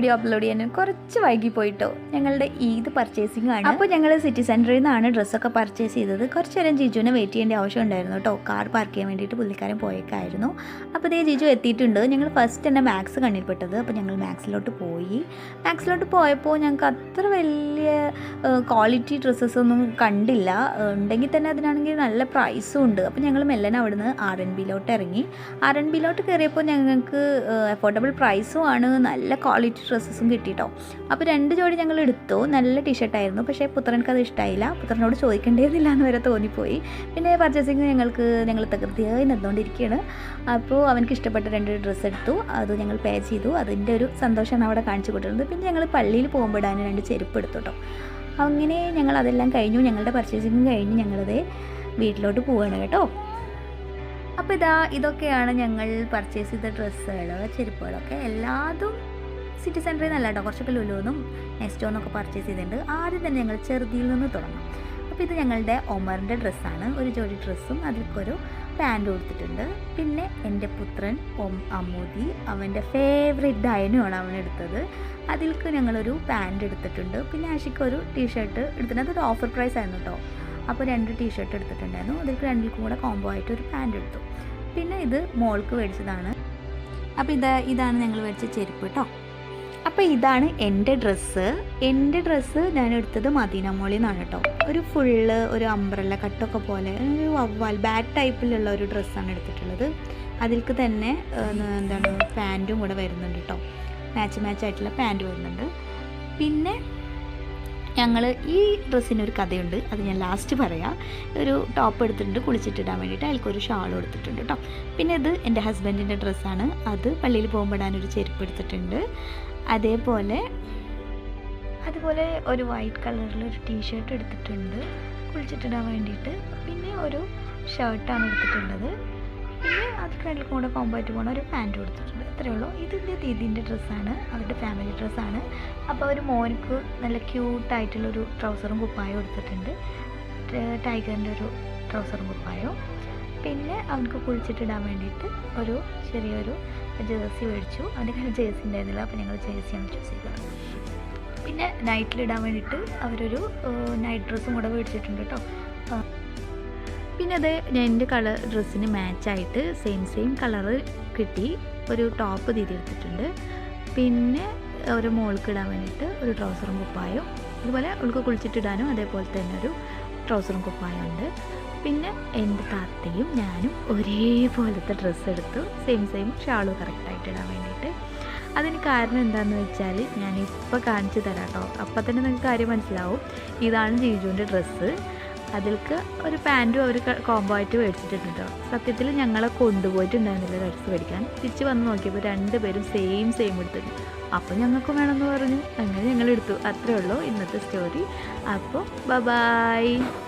Video upload ചെയ്യാൻ കുറച്ച് വൈകി പോയിട്ടോ. ഞങ്ങളുടെ ഈദ് പർച്ചേസിംഗ് ആണ്? അപ്പോൾ ഞങ്ങൾ സിറ്റി സെന്ററിൽ നിന്നാണ് ഡ്രസ്സൊക്കെ പർച്ചേസ് ചെയ്തത്. കുറച്ച് നേരം ജിജുവിനെ വെയിറ്റ് ചെയ്യേണ്ട ആവശ്യം ഉണ്ടായിരുന്നു കേട്ടോ. കാർ പാർക്ക് ചെയ്യാൻ വേണ്ടിയിട്ട് പുള്ളിക്കാരൻ പോയേക്കായിരുന്നു. അപ്പോൾ ഇതേ ജിജു എത്തിയിട്ടുണ്ട്. ഞങ്ങൾ ഫസ്റ്റ് തന്നെ മാക്സ് കണ്ണിൽപ്പെട്ടത്. അപ്പോൾ ഞങ്ങൾ മാക്സിലോട്ട് പോയി. മാക്സിലോട്ട് പോയപ്പോൾ ഞങ്ങൾക്ക് അത്ര വലിയ ക്വാളിറ്റി ഡ്രസ്സസ് ഒന്നും കണ്ടില്ല. ഉണ്ടെങ്കിൽ തന്നെ അതിനാണെങ്കിൽ നല്ല പ്രൈസും ഉണ്ട്. അപ്പോൾ ഞങ്ങൾ മെല്ലനെ അവിടുന്ന് ആർ എൻ ബിയിലോട്ട് ഇറങ്ങി. ആർ എൻ ബിയിലോട്ട് കയറിയപ്പോൾ ഞങ്ങൾക്ക് അഫോർഡബിൾ പ്രൈസും ആണ്. നല്ല ക്വാളിറ്റി ഡ്രസ്സസും കിട്ടിയിട്ടോ അപ്പോൾ രണ്ട് ജോഡി ഞങ്ങൾ എടുത്തു. നല്ല ടീഷർട്ടായിരുന്നു പക്ഷേ പുത്രനക്ക് അത് ഇഷ്ടമായില്ല പുത്രനോട് ചോദിക്കേണ്ടിയിരുന്നില്ല എന്ന് വരെ തോന്നിപ്പോയി. പിന്നെ പർച്ചേസിങ് ഞങ്ങൾക്ക് ഞങ്ങൾ തകൃതിയായി നിന്നുകൊണ്ടിരിക്കുകയാണ് അപ്പോൾ അവനക്ക് ഇഷ്ടപ്പെട്ട രണ്ട് ഡ്രസ്സ് എടുത്തു. അത് ഞങ്ങൾ പേ ചെയ്തു. അതിന്റെ ഒരു സന്തോഷമാണ് അവിടെ കാണിച്ചു കൊടുക്കുന്നത് പിന്നെ ഞങ്ങൾ പള്ളിയിൽ പോകുമ്പോൾ രണ്ട് ചെരുപ്പ് എടുത്തു കേട്ടോ. അങ്ങനെ ഞങ്ങൾ അതെല്ലാം കഴിഞ്ഞു. ഞങ്ങളുടെ പർച്ചേസിങ് കഴിഞ്ഞ് ഞങ്ങളത് വീട്ടിലോട്ട് പോവുകയാണ് കേട്ടോ. അപ്പോൾ ഇതാ ഇതൊക്കെയാണ് ഞങ്ങൾ പർച്ചേസ് ചെയ്ത ഡ്രസ്സുകൾ ചെരുപ്പുകളൊക്കെ. എല്ലാതും സിറ്റി സെന്ററിൽ നിന്നല്ല കേട്ടോ കുറച്ചൊക്കെ ലുലുവെന്നും നെക്സ്റ്റോ എന്നൊക്കെ പർച്ചേസ് ചെയ്തിട്ടുണ്ട്. ആദ്യം തന്നെ ഞങ്ങൾ ചെറുതിയിൽ നിന്ന് തുടങ്ങും. അപ്പോൾ ഇത് ഞങ്ങളുടെ ഒമറിന്റെ ഡ്രസ്സാണ് ഒരു ജോഡി ഡ്രസ്സും അതിൽക്കൊരു പാന്റ് കൊടുത്തിട്ടുണ്ട് പിന്നെ എന്റെ പുത്രൻ ഒം അമ്മൂതി അവന്റെ ഫേവറേറ്റ് ഡയനുമാണ് അവൻ എടുത്തത്. അതിൽക്ക് ഞങ്ങളൊരു പാന്റ് എടുത്തിട്ടുണ്ട്. പിന്നെ ആഷിക്ക് ഒരു ടീഷർട്ട് എടുത്തിട്ടുണ്ട്. അതൊരു ഓഫർ പ്രൈസ് ആയിരുന്നു കേട്ടോ അപ്പോൾ രണ്ട് ടീഷർട്ട് എടുത്തിട്ടുണ്ടായിരുന്നു. അതിൽക്ക് രണ്ടിൽക്കും കൂടെ കോംബോ ആയിട്ട് ഒരു പാന്റ് എടുത്തു. പിന്നെ ഇത് മോൾക്ക് മേടിച്ചതാണ്. അപ്പോൾ ഇത് ഇതാണ് ഞങ്ങൾ മേടിച്ച ചെരുപ്പ് കേട്ടോ അപ്പോൾ ഇതാണ് എന്റെ ഡ്രസ്സ്. എന്റെ ഡ്രസ്സ് ഞാൻ എടുത്തത് മദീന മോളിൽ നിന്നാണ് കേട്ടോ ഒരു ഫുള്ള് ഒരു അംബ്രല്ല കട്ടൊക്കെ പോലെ ഒരു വവ്വാൽ ബാറ്റ് ടൈപ്പിലുള്ള ഒരു ഡ്രസ്സാണ് എടുത്തിട്ടുള്ളത്. അതിൽക്ക് തന്നെ എന്താണ് പാന്റും കൂടെ വരുന്നുണ്ട് കേട്ടോ മാച്ച് മാച്ച് ആയിട്ടുള്ള പാന്റ് വരുന്നുണ്ട്. പിന്നെ ഞങ്ങൾ ഈ ഡ്രസ്സിനൊരു കഥയുണ്ട്. അത് ഞാൻ ലാസ്റ്റ് പറയാം. ഒരു ടോപ്പ് എടുത്തിട്ടുണ്ട് കുളിച്ചിട്ടിടാൻ വേണ്ടിയിട്ട്. അതിൽക്കൊരു ഷാൾ എടുത്തിട്ടുണ്ട് കേട്ടോ പിന്നെ ഇത് എന്റെ ഹസ്ബൻഡിന്റെ ഡ്രസ്സാണ് അത് പള്ളിയിൽ പോകുമ്പോൾ ഒരു ചെരുപ്പ് എടുത്തിട്ടുണ്ട്. അതേപോലെ അതുപോലെ ഒരു വൈറ്റ് കളറിലൊരു ടീഷർട്ട് എടുത്തിട്ടുണ്ട്. കുളിച്ചിട്ടിടാൻ വേണ്ടിയിട്ട്. പിന്നെ ഒരു ഷർട്ടാണ് എടുത്തിട്ടുള്ളത്. പിന്നെ അത് ഫ്രണ്ടിൽ കൂടെ കോമ്പായിട്ട് പോകണ ഒരു പാന്റ് കൊടുത്തിട്ടുണ്ട്. ഇത്രയേ ഉള്ളൂ. ഇതിന്റെ ദീദീന്റെ ഡ്രസ്സാണ് അവരുടെ ഫാമിലി ഡ്രസ്സാണ് അപ്പോൾ ഒരു മോനക്ക് നല്ല ക്യൂട്ടായിട്ടുള്ളൊരു ട്രൗസറും കുപ്പായും കൊടുത്തിട്ടുണ്ട് ടൈഗറിന്റെ ഒരു ട്രൗസറും കുപ്പായോ പിന്നെ അവനക്ക് കുളിച്ചിട്ടിടാൻ വേണ്ടിയിട്ട് ഒരു ചെറിയൊരു ജേഴ്സി മേടിച്ചു. അവന്റെ കയ്യിൽ ജേഴ്സി ഉണ്ടായിരുന്നില്ല. അപ്പോൾ ഞങ്ങൾ ജേഴ്സിയാണ് ചൂസ് ചെയ്തത്. പിന്നെ നൈറ്റിലിടാൻ വേണ്ടിയിട്ട് അവരൊരു നൈറ്റ് ഡ്രസ്സും കൂടെ മേടിച്ചിട്ടുണ്ട് കേട്ടോ. പിന്നെ അത് എന്റെ കളർ ഡ്രസ്സിന് മാച്ചായിട്ട് സെയിം സെയിം കളറ് കിട്ടി. ഒരു ടോപ്പ് തിരിയെടുത്തിട്ടുണ്ട് പിന്നെ ഒരു മോൾക്ക് ഇടാൻ വേണ്ടിയിട്ട് ഒരു ട്രൗസറും കുപ്പായും. അതുപോലെ അവൾക്ക് കുളിച്ചിട്ടിടാനും അതേപോലെ തന്നെ ഒരു ട്രൗസറും കുപ്പായം ഉണ്ട്. പിന്നെ എന്റെ താത്തയും ഞാനും ഒരേപോലത്തെ ഡ്രസ്സ് എടുത്തു. സെയിം സെയിം ഷാളും കറക്റ്റായിട്ട് ഇടാൻ വേണ്ടിയിട്ട്. അതിന് കാരണം എന്താണെന്ന് വെച്ചാൽ ഞാൻ ഞാനിപ്പോൾ കാണിച്ചു തരാം കേട്ടോ അപ്പം തന്നെ നിങ്ങൾക്ക് കാര്യം മനസ്സിലാവും. ഇതാണ് ജീജുവിന്റെ ഡ്രസ്സ് അതിൽക്ക് ഒരു പാന്റും അവർ കോംബോ ആയിട്ട് മേടിച്ചിട്ടുണ്ട് കേട്ടോ സത്യത്തിൽ ഞങ്ങളെ കൊണ്ടുപോയിട്ടുണ്ടായിരുന്നില്ല ഡ്രസ്സ് മേടിക്കാൻ. തിരിച്ച് വന്ന് നോക്കിയപ്പോൾ രണ്ടുപേരും സെയിം സെയിം എടുത്തിട്ടുണ്ട് അപ്പോൾ ഞങ്ങൾക്കും വേണമെന്ന് പറഞ്ഞു. അങ്ങനെ ഞങ്ങൾ എടുത്തു. അത്രേ ഉള്ളൂ ഇന്നത്തെ സ്റ്റോറി അപ്പോൾ ബബായ് ബായ്